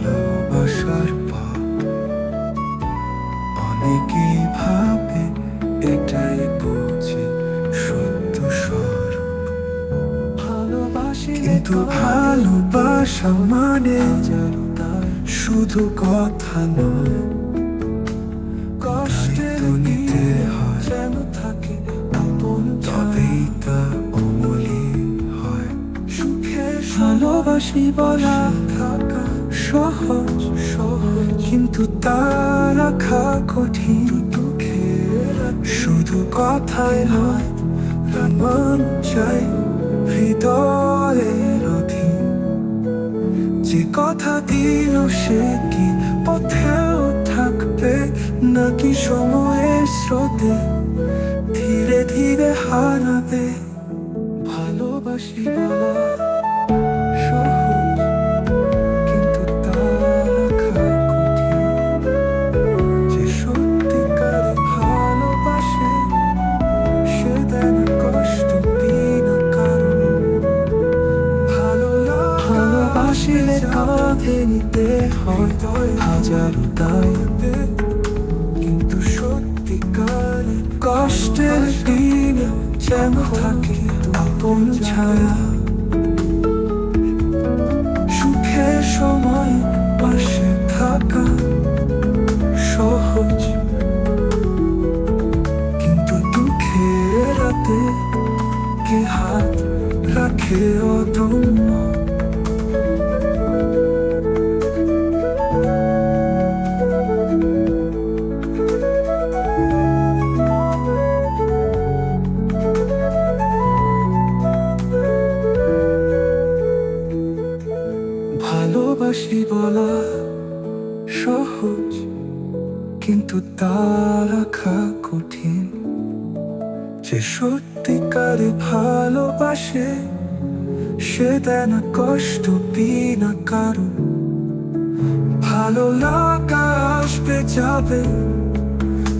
ভালোবাসার পথ। অনেকে ভাবে এটাই বুঝে সত্য সর ভালোবাসি কিন্তু ভালোবাসা মানে শুধু কথা নয়। যেন থাকে তা হয়। সুখে ভালোবাসি বলা থাকা সহজ কিন্তু তা রাখা কঠিন শুধু কথায় নয় চাই হৃদয়ের অধীন। যে কথা দিল সে কি পথেও থাকবে? নাকি সময়ের স্রোতে ধীরে ধীরে হারাবে? ভালোবাসি বলা কাঁধে নিতে হয় হাজারো দায়িত্ব কিন্তু সত্যিকার কষ্টের দিন যেন থাকে আপন ছায়া। ভালোবাসি বলা সহজ, কিন্তু তা রাখা কঠিন। যে সত্যিকারে ভালোবাসে, সে দেয় না কষ্ট বিনা কারণ। ভালো লাগা আসবে যাবে,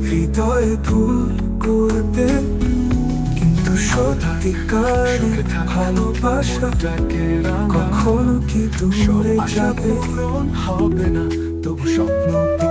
হৃদয়ে ভুল করবে কিন্তু সত্যিকারে ভালোবাসা কখনো কি দূরে যাবে? হবে না তবু স্বপ্ন